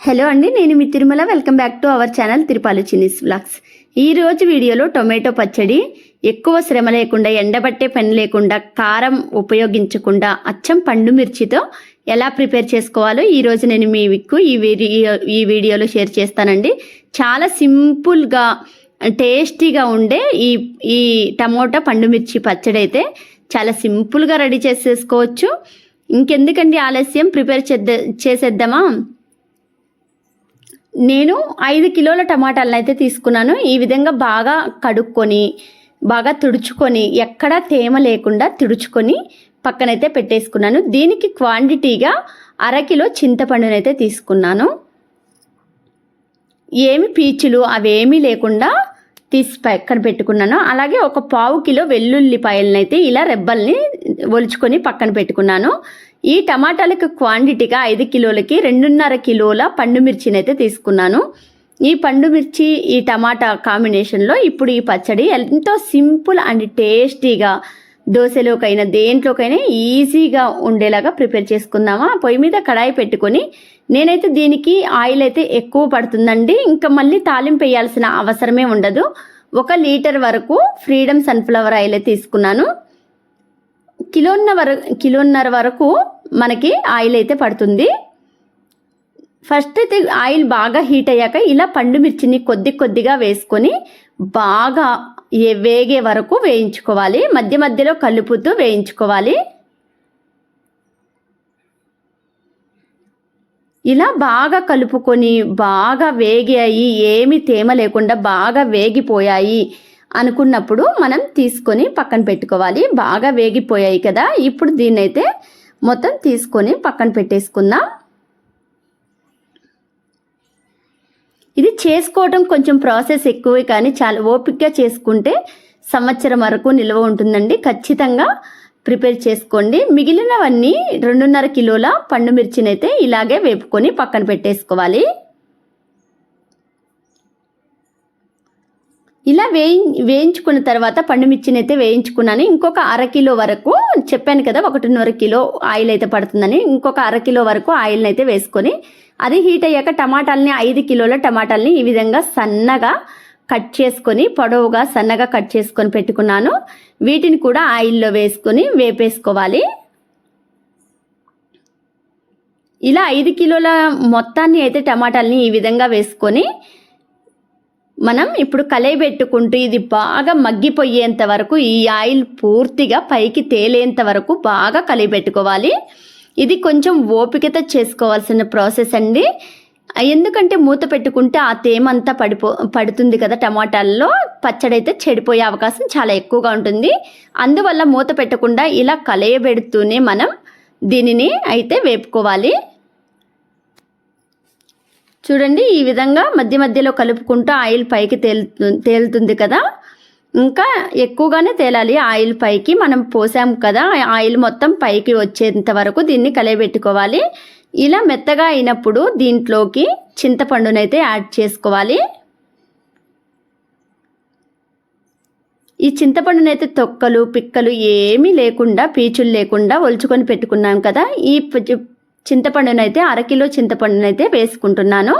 Hello అండి నేను మీ Tirumala. Welcome back to our channel Tirupalu Chinni's vlogs ఈరోజు వీడియోలో టొమాటో పచ్చడి ఎక్కువ శ్రమ లేకుండా ఎండబట్టే పని లేకుండా కారం ఉపయోగించకుండా అచ్చం పండు మిర్చితో ఎలా ప్రిపేర్ చేసుకోవాలో ఈ రోజు నేను మీ విక్కు ఈ వీడియో ఈ వీడియోలో షేర్ చేస్తానండి. చాలా సింపుల్గా టేస్టీగా ఉండే ఈ ఈ టమోటా పండు మిర్చి పచ్చడి అయితే చాలా సింపుల్గా రెడీ చేసేసుకోవచ్చు. ఇంకెందుకండి ఆలస్యం? ప్రిపేర్ చేద్ద చేసేద్దామా? నేను ఐదు కిలోల టమాటాలను అయితే తీసుకున్నాను. ఈ విధంగా బాగా కడుక్కొని బాగా తుడుచుకొని ఎక్కడా తేమ లేకుండా తుడుచుకొని పక్కనైతే పెట్టేసుకున్నాను. దీనికి క్వాంటిటీగా అరకిలో చింతపండునైతే తీసుకున్నాను. ఏమి పీచులు అవేమీ లేకుండా తీసి పక్కన పెట్టుకున్నాను అలాగే ఒక పావు కిలో వెల్లుల్లిపాయలను అయితే ఇలా రెబ్బల్ని ఒలుచుకొని పక్కన పెట్టుకున్నాను. ఈ టమాటాలకు క్వాంటిటీగా ఐదు కిలోలకి రెండున్నర కిలోల పండు అయితే తీసుకున్నాను. ఈ పండు మిర్చి ఈ టమాటా కాంబినేషన్లో ఇప్పుడు ఈ పచ్చడి ఎంతో సింపుల్ అండ్ టేస్టీగా దోశలోకైనా దేంట్లోకైనా ఈజీగా ఉండేలాగా ప్రిపేర్ చేసుకుందామా? పొయ్యి మీద కడాయి పెట్టుకొని నేనైతే దీనికి ఆయిల్ అయితే ఎక్కువ పడుతుందండి. ఇంకా మళ్ళీ తాలింపు వేయాల్సిన అవసరమే ఉండదు. ఒక లీటర్ వరకు ఫ్రీడమ్ సన్ఫ్లవర్ ఆయిల్ తీసుకున్నాను. కిలోన్న వరకు కిలోన్నర వరకు మనకి ఆయిల్ అయితే పడుతుంది. ఫస్ట్ అయితే ఆయిల్ బాగా హీట్ అయ్యాక ఇలా పండు మిర్చిని కొద్ది కొద్దిగా వేసుకొని బాగా వేగే వరకు వేయించుకోవాలి. మధ్య మధ్యలో కలుపుతూ వేయించుకోవాలి. ఇలా బాగా కలుపుకొని బాగా వేగాయి. ఏమి తేమ లేకుండా బాగా వేగిపోయాయి. అనుకున్నప్పుడు మనం తీసుకొని పక్కన పెట్టుకోవాలి. బాగా వేగిపోయాయి కదా. ఇప్పుడు దీన్నైతే మొత్తం తీసుకొని పక్కన పెట్టేసుకుందాం. ఇది చేసుకోవటం కొంచెం ప్రాసెస్ ఎక్కువే కానీ చాలా ఓపికగా చేసుకుంటే సంవత్సరం వరకు నిల్వ ఉంటుందండి. ఖచ్చితంగా ప్రిపేర్ చేసుకోండి. మిగిలినవన్నీ రెండున్నర కిలోల పండు మిర్చినైతే ఇలాగే వేపుకొని పక్కన పెట్టేసుకోవాలి. ఇలా వేయి వేయించుకున్న తర్వాత పండు మిర్చిని అయితే వేయించుకున్నాను. ఇంకొక అర కిలో వరకు చెప్పాను కదా ఒకటిన్నర కిలో ఆయిల్ అయితే పడుతుందని. ఇంకొక అర కిలో వరకు ఆయిల్ని అయితే వేసుకొని అది హీట్ అయ్యాక టమాటాలని ఐదు కిలోల టమాటాలని ఈ విధంగా సన్నగా కట్ చేసుకొని పొడవుగా సన్నగా కట్ చేసుకొని పెట్టుకున్నాను. వీటిని కూడా ఆయిల్లో వేసుకొని వేపేసుకోవాలి. ఇలా ఐదు కిలోల మొత్తాన్ని అయితే టమాటాలని ఈ విధంగా వేసుకొని మనం ఇప్పుడు కలయి పెట్టుకుంటూ ఇది బాగా మగ్గిపోయేంత వరకు ఈ ఆయిల్ పూర్తిగా పైకి తేలేంత వరకు బాగా కలిగి పెట్టుకోవాలి. ఇది కొంచెం ఓపికతో చేసుకోవాల్సిన ప్రాసెస్ అండి. ఎందుకంటే మూత పెట్టుకుంటే ఆ తేమ అంతా పడిపో పడుతుంది కదా టమాటాల్లో. పచ్చడి అయితే చెడిపోయే అవకాశం చాలా ఎక్కువగా ఉంటుంది. అందువల్ల మూత పెట్టకుండా ఇలా కలయబెడుతూనే మనం దీనిని అయితే వేపుకోవాలి. చూడండి ఈ విధంగా మధ్య మధ్యలో కలుపుకుంటూ ఆయిల్ పైకి తేలుతు తేలుతుంది కదా? ఇంకా ఎక్కువగానే తేలాలి. ఆయిల్ పైకి మనం పోసాం కదా ఆయిల్ మొత్తం పైకి వచ్చేంత వరకు దీన్ని కలయబెట్టుకోవాలి. ఇలా మెత్తగా అయినప్పుడు దీంట్లోకి చింతపండునైతే యాడ్ చేసుకోవాలి. ఈ చింతపండునైతే తొక్కలు పిక్కలు ఏమీ లేకుండా పీచులు లేకుండా ఒలుచుకొని పెట్టుకున్నాం కదా ఈ చింతపండునైతే అరకిలో చింతపండునైతే వేసుకుంటున్నాను.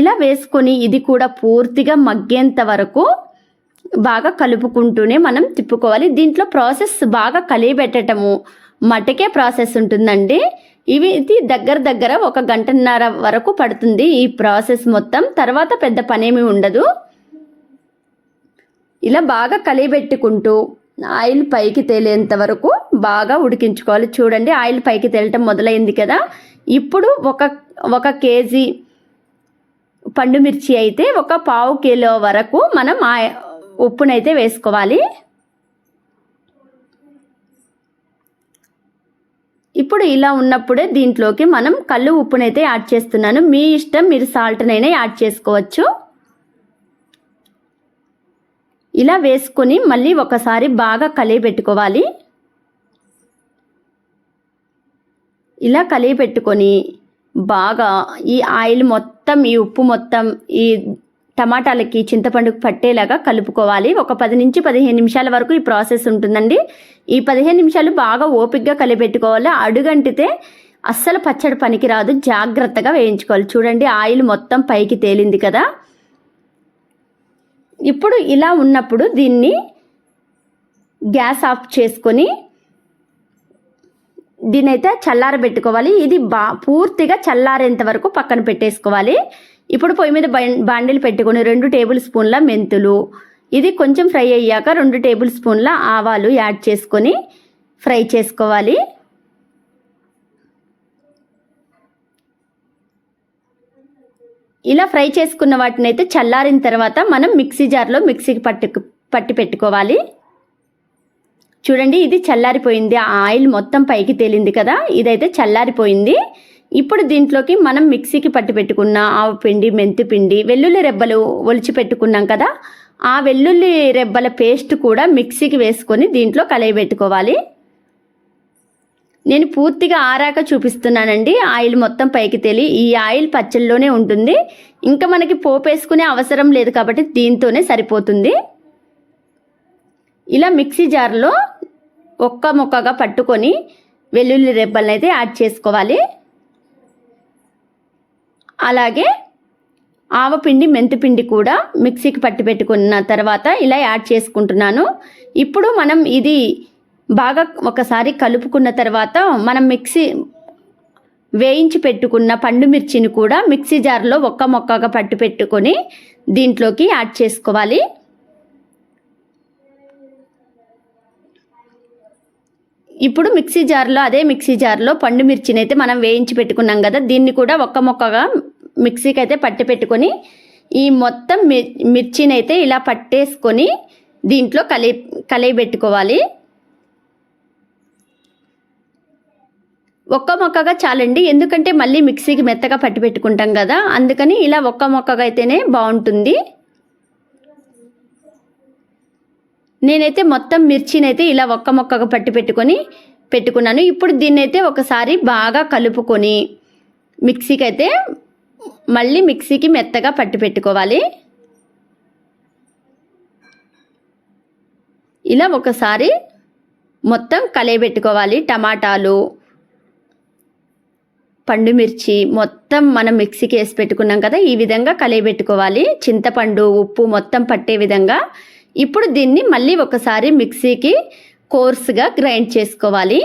ఇలా వేసుకొని ఇది కూడా పూర్తిగా మగ్గేంత వరకు బాగా కలుపుకుంటూనే మనం తిప్పుకోవాలి. దీంట్లో ప్రాసెస్ బాగా కలియబెట్టడము మటకే ప్రాసెస్ ఉంటుందండి. ఇవి ఇది దగ్గర దగ్గర ఒక గంటన్నర వరకు పడుతుంది ఈ ప్రాసెస్ మొత్తం. తర్వాత పెద్ద పనేమి ఉండదు. ఇలా బాగా కలియబెట్టుకుంటూ ఆయిల్ పైకి తేలేంత వరకు బాగా ఉడికించుకోవాలి. చూడండి ఆయిల్ పైకి తేలటం మొదలైంది కదా. ఇప్పుడు ఒక ఒక కేజీ పండు మిర్చి అయితే ఒక పావు కిలో వరకు మనం ఆ ఉప్పునైతే వేసుకోవాలి. ఇప్పుడు ఇలా ఉన్నప్పుడే దీంట్లోకి మనం కళ్ళు ఉప్పునైతే యాడ్ చేస్తున్నాను. మీ ఇష్టం మీరు సాల్ట్నైనా యాడ్ చేసుకోవచ్చు. ఇలా వేసుకొని మళ్ళీ ఒకసారి బాగా కలిగి పెట్టుకోవాలి ఇలా కలిగి పెట్టుకొని బాగా ఈ ఆయిల్ మొత్తం ఈ ఉప్పు మొత్తం ఈ టమాటాలకి చింతపండుకు పట్టేలాగా కలుపుకోవాలి. ఒక పది నుంచి పదిహేను నిమిషాల వరకు ఈ ప్రాసెస్ ఉంటుందండి. ఈ పదిహేను నిమిషాలు బాగా ఓపిక్గా కలిపెట్టుకోవాలి. అడుగంటితే అస్సలు పచ్చడి పనికిరాదు. జాగ్రత్తగా వేయించుకోవాలి. చూడండి ఆయిల్ మొత్తం పైకి తేలింది కదా. ఇప్పుడు ఇలా ఉన్నప్పుడు దీన్ని గ్యాస్ ఆఫ్ చేసుకొని దీని అయితే చల్లారబెట్టుకోవాలి ఇది బా పూర్తిగా చల్లారేంత వరకు పక్కన పెట్టేసుకోవాలి. ఇప్పుడు పొయ్యి మీద బాండిలు పెట్టుకొని రెండు టేబుల్ స్పూన్ల మెంతులు ఇది కొంచెం ఫ్రై అయ్యాక రెండు టేబుల్ స్పూన్ల ఆవాలు యాడ్ చేసుకొని ఫ్రై చేసుకోవాలి. ఇలా ఫ్రై చేసుకున్న వాటిని అయితే చల్లారిన తర్వాత మనం మిక్సీ జార్లో మిక్సీకి పట్టు పట్టి పెట్టుకోవాలి. చూడండి ఇది చల్లారిపోయింది. ఆ ఆయిల్ మొత్తం పైకి తేలింది కదా ఇదైతే చల్లారిపోయింది. ఇప్పుడు దీంట్లోకి మనం మిక్సీకి పట్టి పెట్టుకున్న ఆవు పిండి మెంతి పిండి వెల్లుల్లి రెబ్బలు ఒలిచి పెట్టుకున్నాం కదా ఆ వెల్లుల్లి రెబ్బల పేస్ట్ కూడా మిక్సీకి వేసుకొని దీంట్లో కలయబెట్టుకోవాలి. నేను పూర్తిగా ఆరాక చూపిస్తున్నానండి ఆయిల్ మొత్తం పైకి తేలి ఈ ఆయిల్ పచ్చల్లోనే ఉంటుంది. ఇంకా మనకి పోపేసుకునే అవసరం లేదు కాబట్టి దీంతోనే సరిపోతుంది. ఇలా మిక్సీ జార్లో ఒక్క ముక్కగా పట్టుకొని వెల్లుల్లి రెబ్బలను అయితే యాడ్ చేసుకోవాలి. అలాగే ఆవపిండి మెంతిపిండి కూడా మిక్సీకి పట్టి పెట్టుకున్న తర్వాత ఇలా యాడ్ చేసుకుంటున్నాను. ఇప్పుడు మనం ఇది బాగా ఒకసారి కలుపుకున్న తర్వాత మనం మిక్సీ వేయించి పెట్టుకున్న పండు మిర్చిని కూడా మిక్సీ జార్లో ఒక్క మొక్కగా పట్టు పెట్టుకొని దీంట్లోకి యాడ్ చేసుకోవాలి. ఇప్పుడు మిక్సీ జార్లో అదే మిక్సీ జార్లో పండు మిర్చిని అయితే మనం వేయించి పెట్టుకున్నాం కదా దీన్ని కూడా ఒక్క మొక్కగా మిక్సీకి అయితే పట్టి పెట్టుకొని ఈ మొత్తం మిర్చిని అయితే ఇలా పట్టేసుకొని దీంట్లో కలి కలిగి పెట్టుకోవాలి ఒక్క మొక్కగా చాలండి ఎందుకంటే మళ్ళీ మిక్సీకి మెత్తగా పట్టి పెట్టుకుంటాం కదా అందుకని ఇలా ఒక్క మొక్కగా అయితేనే బాగుంటుంది. నేనైతే మొత్తం మిర్చిని అయితే ఇలా ఒక్క మొక్కగా పట్టి పెట్టుకొని పెట్టుకున్నాను. ఇప్పుడు దీన్ని అయితే ఒకసారి బాగా కలుపుకొని మిక్సీకి అయితే మళ్ళీ మిక్సీకి మెత్తగా పట్టి పెట్టుకోవాలి. ఇలా ఒకసారి మొత్తం కలయబెట్టుకోవాలి. టమాటాలు పండు మిర్చి మొత్తం మనం మిక్సీకి వేసి పెట్టుకున్నాం కదా ఈ విధంగా కలయబెట్టుకోవాలి. చింతపండు ఉప్పు మొత్తం పట్టే విధంగా ఇప్పుడు దీన్ని మళ్ళీ ఒకసారి మిక్సీకి కోర్స్గా గ్రైండ్ చేసుకోవాలి.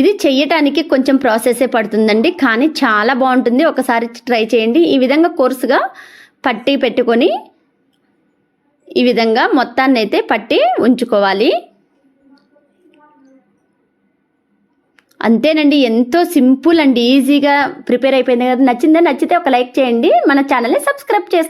ఇది చెయ్యటానికి కొంచెం ప్రాసెసే పడుతుందండి కానీ చాలా బాగుంటుంది. ఒకసారి ట్రై చేయండి. ఈ విధంగా కోర్సుగా పట్టి పెట్టుకొని ఈ విధంగా మొత్తాన్ని అయితే పట్టి ఉంచుకోవాలి. అంతేనండి ఎంతో సింపుల్ అండి ఈజీగా ప్రిపేర్ అయిపోయింది కదా. నచ్చిందా? నచ్చితే ఒక లైక్ చేయండి. మన ఛానల్ని సబ్స్క్రైబ్ చేసుకో